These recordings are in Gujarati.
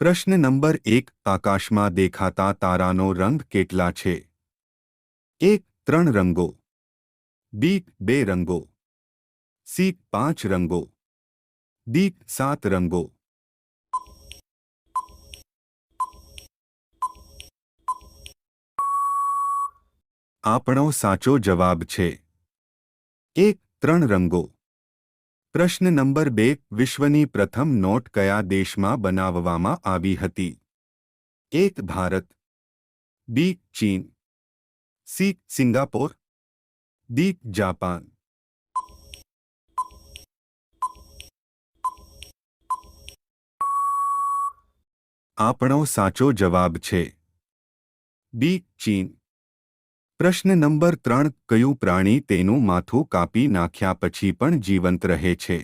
પ્રશ્ન નંબર એક આકાશમાં દેખાતા તારાનો રંગ કેટલા છે એક ત્રણ રંગો બી બે રંગો સી પાંચ રંગો ડી સાત રંગો આપણો સાચો જવાબ છે એક ત્રણ રંગો પ્રશ્ન નંબર બે વિશ્વની પ્રથમ નોટ કયા દેશમાં બનાવવામાં આવી હતી એક ભારત બી ચીન સી સિંગાપોર દી જાપાન આપણો સાચો જવાબ છે બી ચીન પ્રશ્ન નંબર ત્રણ કયું પ્રાણી તેનું માથું કાપી નાખ્યા પછી પણ જીવંત રહે છે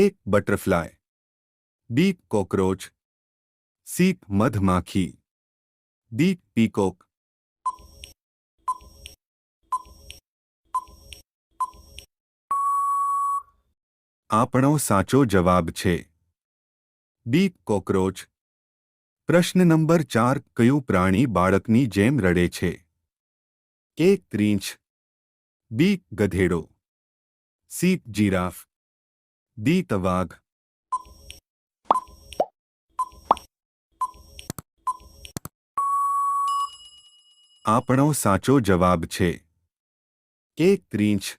A butterfly B cockroach C મધમાખી દી પીકોક આપણો સાચો જવાબ છે બી કોક્રોચ પ્રશ્ન નંબર ચાર કયું પ્રાણી બાળકની જેમ રડે છે एक त्रींछ बी गधेड़ो सी जीराफ दी तवाग आपनों साचो जवाब छे एक त्रींछ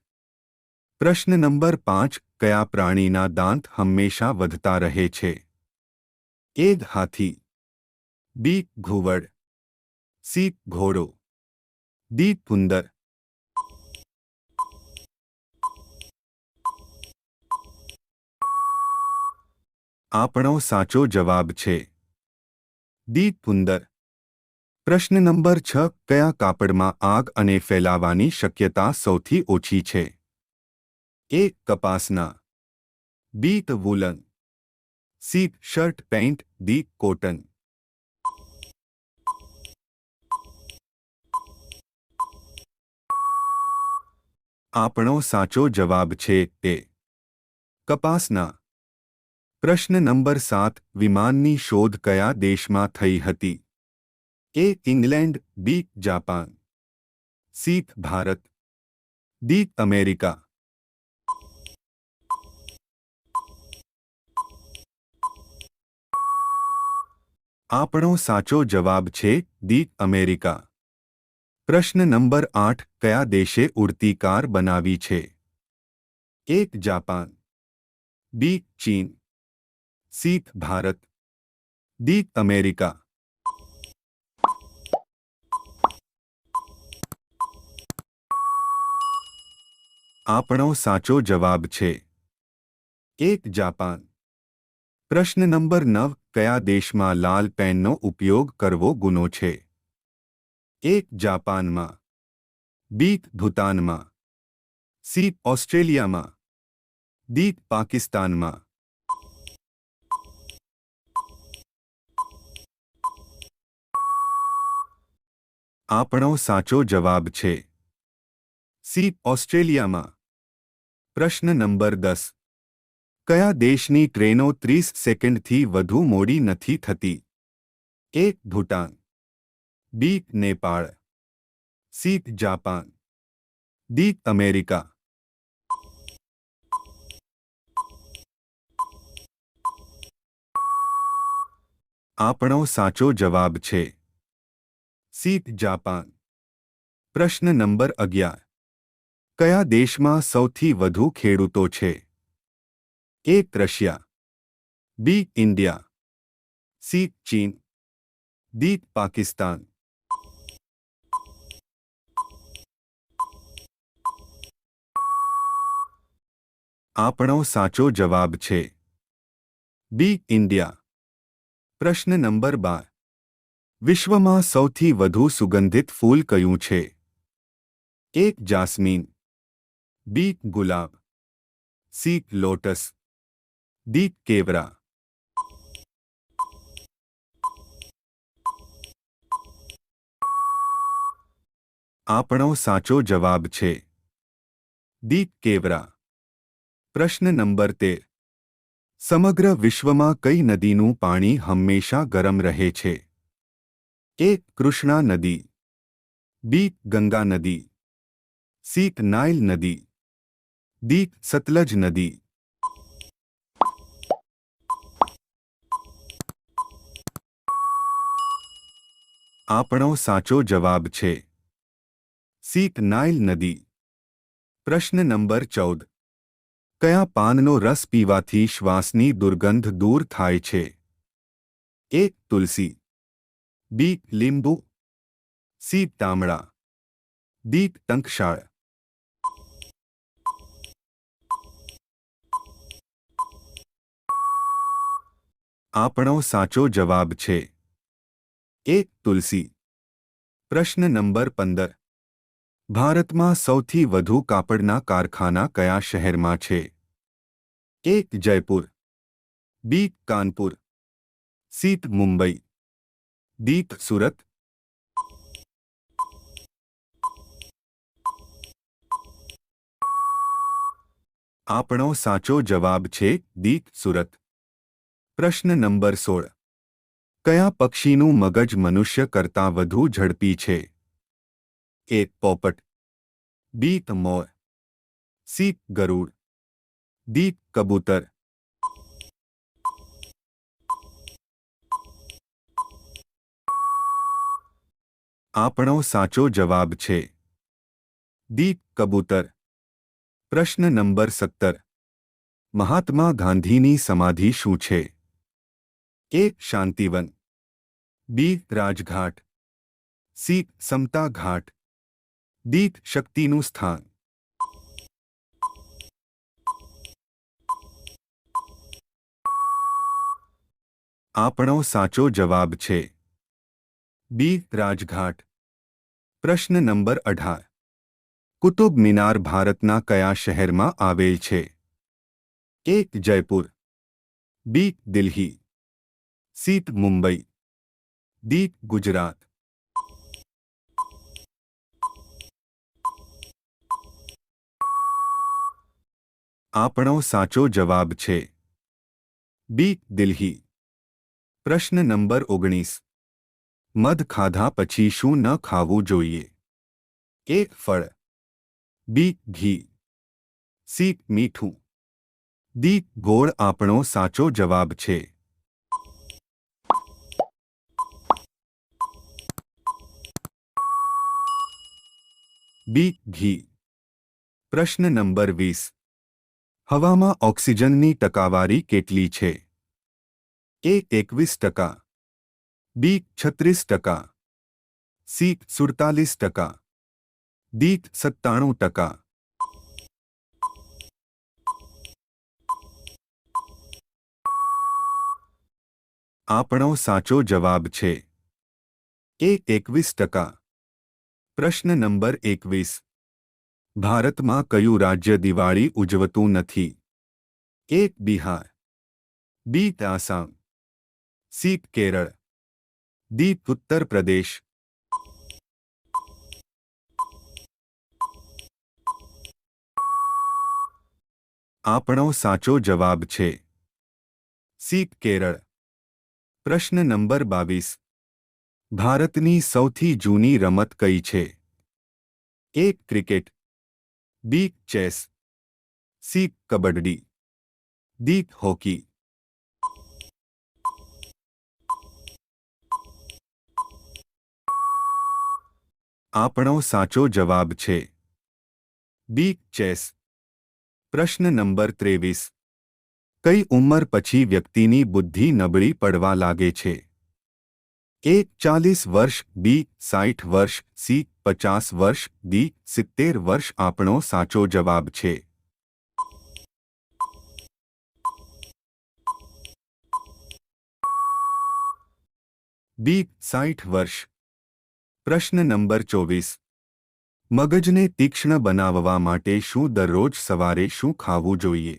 प्रश्न नंबर पांच कया प्राणी ना दांत हमेशा वधता रहे छे एक हाथी बी घुवड़ सी घोड़ो દી પુંદર આપણો સાચો જવાબ છે દી પુંદર પ્રશ્ન નંબર છ કયા કાપડમાં આગ અને ફેલાવાની શક્યતા સૌથી ઓછી છે એ કપાસના B woollen C shirt pant D cotton આપણો સાચો જવાબ છે એ કપાસના પ્રશ્ન નંબર સાત વિમાનની શોધ કયા દેશમાં થઈ હતી A England B Japan C Bharat D America આપણો સાચો જવાબ છે દી અમેરિકા प्रश्न नंबर आठ क्या देशे उड़ती कार बना छे एक जापान बी चीन सी भारत डी अमेरिका आपो साचो जवाब छे एक जापान प्रश्न नंबर नव क्या देश में लाल पेन नो उपयोग करवो गुनो छे? એક જાપાનમાં બીક ભૂતાનમાં સી ઓસ્ટ્રેલિયામાં ડી પાકિસ્તાનમાં આપણો સાચો જવાબ છે સી ઓસ્ટ્રેલિયામાં પ્રશ્ન નંબર દસ કયા દેશની ટ્રેનો ત્રીસ સેકન્ડથી વધુ મોડી નથી થતી એક Bhutan B Nepal C Japan D America આપણો સાચો જવાબ છે સી જાપાન પ્રશ્ન નંબર અગિયાર કયા દેશમાં સૌથી વધુ ખેડૂતો છે A Russia B India C ચીન ડી પાકિસ્તાન આપણો સાચો જવાબ છે બી ઇન્ડિયા પ્રશ્ન નંબર 12 વિશ્વમાં સૌથી વધુ સુગંધિત ફૂલ કયું છે એ એક જાસમીન બી ગુલાબ સી લોટસ ડી કેવરા આપણો સાચો જવાબ છે ડી કેવરા પ્રશ્ન નંબર તેર સમગ્ર વિશ્વમાં કઈ નદીનું પાણી હંમેશા ગરમ રહે છે એક કૃષ્ણા નદી બી ગંગા નદી સી નાઇલ નદી દી સતલજ નદી આપણો સાચો જવાબ છે સી નાઇલ નદી પ્રશ્ન નંબર ચૌદ કયા પાનનો રસ પીવાથી શ્વાસની દુર્ગંધ દૂર થાય છે એ તુલસી બી લીંબુ સી તામડા દી ટંકશાળ આપણો સાચો જવાબ છે એક તુલસી પ્રશ્ન નંબર પંદર ભારતમાં સૌથી વધુ કાપડના કારખાના કયા શહેરમાં છે એક જયપુર બી કાનપુર સીત મુંબઈ દીત સુરત આપણો સાચો જવાબ છે દીત સુરત પ્રશ્ન નંબર સોળ કયા પક્ષીનું મગજ મનુષ્ય કરતાં વધુ ઝડપી છે एक पोपट बीत मोर सी गरुड़ दी कबूतर आपनो साचो जवाब छे दीप कबूतर प्रश्न नंबर सत्तर महात्मा गांधी समाधि शू है A Shantivan B Rajghat C Samata Ghat D Shakti Sthan आपनो साचो जवाब छे बी राजघाट प्रश्न नंबर अठार कुतुब मीनार भारतना कया शहर में आवेल छे एक जयपुर बी दिल्ली सीत मुंबई दीप गुजरात આપણો સાચો જવાબ છે બી દિલ્હી પ્રશ્ન નંબર ઓગણીસ મધ ખાધા પછી શું ન ખાવું જોઈએ એ ફળ બી ઘી સી મીઠું દી ગોળ આપણો સાચો જવાબ છે બી ઘી પ્રશ્ન નંબર વીસ હવામાં ઓક્સિજનની ટકાવારી કેટલી છે એ એકવીસ ટકા બી છત્રીસ ટકા સી સુડતાલીસ ટકા ડી સત્તાણું ટકા આપણો સાચો જવાબ છે એ એકવીસ ટકા પ્રશ્ન નંબર એકવીસ ભારતમાં કયું રાજ્ય દિવાળી ઉજવતું નથી એક Bihar B Assam C Kerala D Uttar Pradesh આપણો સાચો જવાબ છે સી કેરળ પ્રશ્ન નંબર બાવીસ ભારતની સૌથી જૂની રમત કઈ છે એક cricket B chess C kabaddi D hockey આપણો સાચો જવાબ છે બી ચેસ પ્રશ્ન નંબર ત્રેવીસ કઈ ઉંમર પછી વ્યક્તિની બુદ્ધિ નબળી પડવા લાગે છે એક ચાલીસ વર્ષ બી સાઠ વર્ષ સી 50 वर्ष डी 70 वर्ष आपनो साचो जवाब छे बी 60 वर्ष प्रश्न नंबर 24 મગજ ને તીક્ષણ બનાવવા માટે શું દરરોજ સવારે શું ખાવું જોઈએ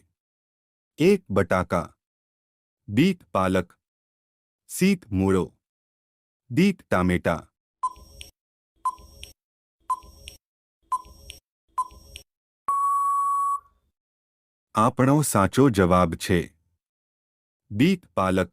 1 બટાકા બી પાલક સી મરો દી ટમેટા આપણો સાચો જવાબ છે બી પાલક